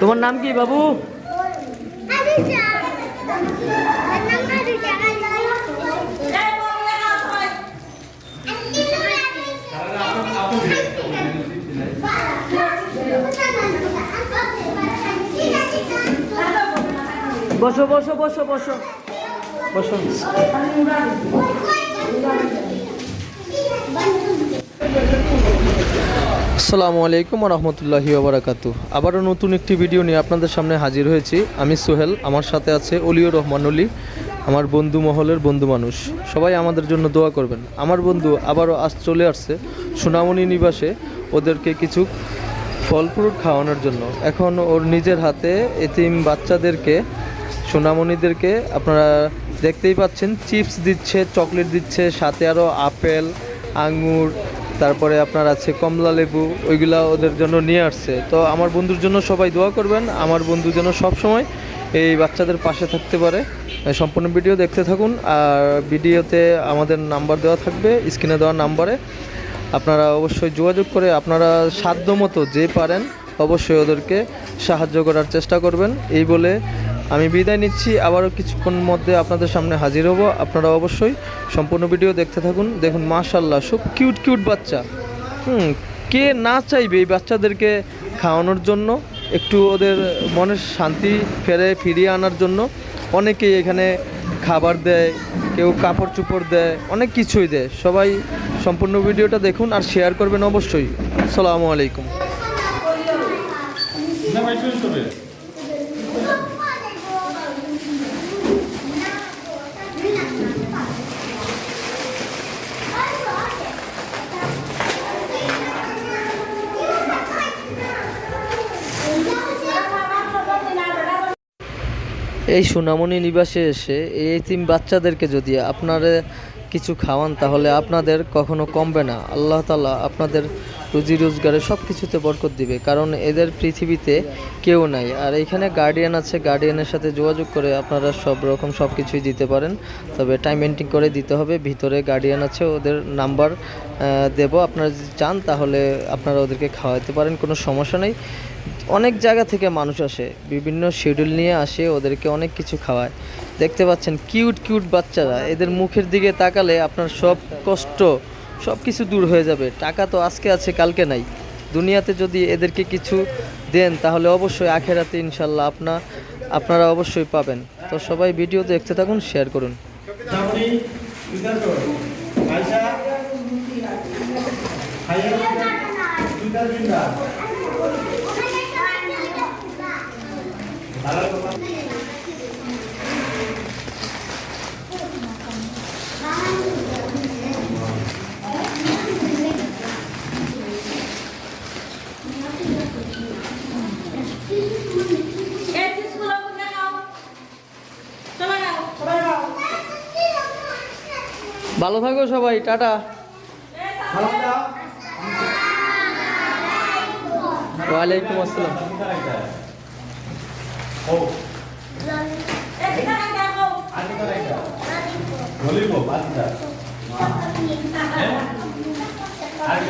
তোমার নাম কি বাবু? বসো বসো বসো বসো। বসো। আসসালামু আলাইকুম রহমতুল্লাহি ওবরাকাতু আবারও নতুন একটি ভিডিও নিয়ে আপনাদের সামনে হাজির হয়েছি। আমি সোহেল, আমার সাথে আছে অলিও রহমান অলি, আমার বন্ধু মহলের বন্ধু মানুষ। সবাই আমাদের জন্য দোয়া করবেন। আমার বন্ধু আবারও আজ চলে আসছে সুনামণি নিবাসে ওদেরকে কিছু ফল ফ্রুট খাওয়ানোর জন্য। এখন ওর নিজের হাতে এতিম বাচ্চাদেরকে, সোনামণিদেরকে আপনারা দেখতেই পাচ্ছেন, চিপস দিচ্ছে, চকলেট দিচ্ছে, সাথে আরও আপেল আঙ্গুর তারপরে আপনার আছে কমলা লেবু, ওইগুলা ওদের জন্য নিয়ে আসছে। তো আমার বন্ধুর জন্য সবাই দোয়া করবেন। আমার বন্ধু যেন সব সময় এই বাচ্চাদের পাশে থাকতে পারে। সম্পূর্ণ ভিডিও দেখতে থাকুন। আর ভিডিওতে আমাদের নাম্বার দেওয়া থাকবে, স্ক্রিনে দেওয়া নাম্বারে। আপনারা অবশ্যই যোগাযোগ করে আপনারা সাধ্য মতো যে পারেন, অবশ্যই ওদেরকে সাহায্য করার চেষ্টা করবেন। এই বলে আমি বিদায় নিচ্ছি, আবারও কিছুক্ষণ মধ্যে আপনাদের সামনে হাজির হব। আপনারা অবশ্যই সম্পূর্ণ ভিডিও দেখতে থাকুন। দেখুন মাশাল্লাহ সব কিউট কিউট বাচ্চা। হুম, কে না চাইবে এই বাচ্চাদেরকে খাওয়ানোর জন্য? একটু ওদের মনের শান্তি ফেরে, ফিরিয়ে আনার জন্য। অনেকেই এখানে খাবার দেয়, কেউ কাপড় চোপড় দেয়, অনেক কিছুই দেয়। সবাই সম্পূর্ণ ভিডিওটা দেখুন আর শেয়ার করবেন অবশ্যই। সালামু আলাইকুম। এই সুনামনি নিবাসে এসে এই এতিম বাচ্চাদেরকে যদি আপনারা কিছু খাওয়ান, তাহলে আপনাদের কখনো কমবে না। আল্লাহ তালা আপনাদের রুজি রোজগারে সব কিছুতে বরকত দিবে, কারণ এদের পৃথিবীতে কেউ নাই। আর এখানে গার্ডিয়ান আছে গার্ডিয়ানের সাথে যোগাযোগ করে আপনারা সব রকম সব কিছুই দিতে পারেন। তবে টাইম মেনটেন করে দিতে হবে, ভিতরে গার্ডিয়ান আছে, ওদের নাম্বার দেব। আপনারা যদি চান, তাহলে আপনারা ওদেরকে খাওয়াতে পারেন, কোনো সমস্যা নেই। অনেক জায়গা থেকে মানুষ আসে, বিভিন্ন শিডিউল নিয়ে আসে, ওদেরকে অনেক কিছু খাওয়ায়। দেখতে পাচ্ছেন কিউট কিউট বাচ্চারা। এদের মুখের দিকে তাকালে আপনার সব কষ্ট, সব কিছু দূর হয়ে যাবে। টাকা তো আজকে আছে, কালকে নাই। দুনিয়াতে যদি এদেরকে কিছু দেন, তাহলে অবশ্যই আখেরাতে ইনশাল্লাহ আপনার আপনারা অবশ্যই পাবেন। তো সবাই ভিডিও দেখতে থাকুন শেয়ার করুন। ভালো ভালো থাকো সবাই টাটা। ওয়ালাইকুম আসসালাম। আর কি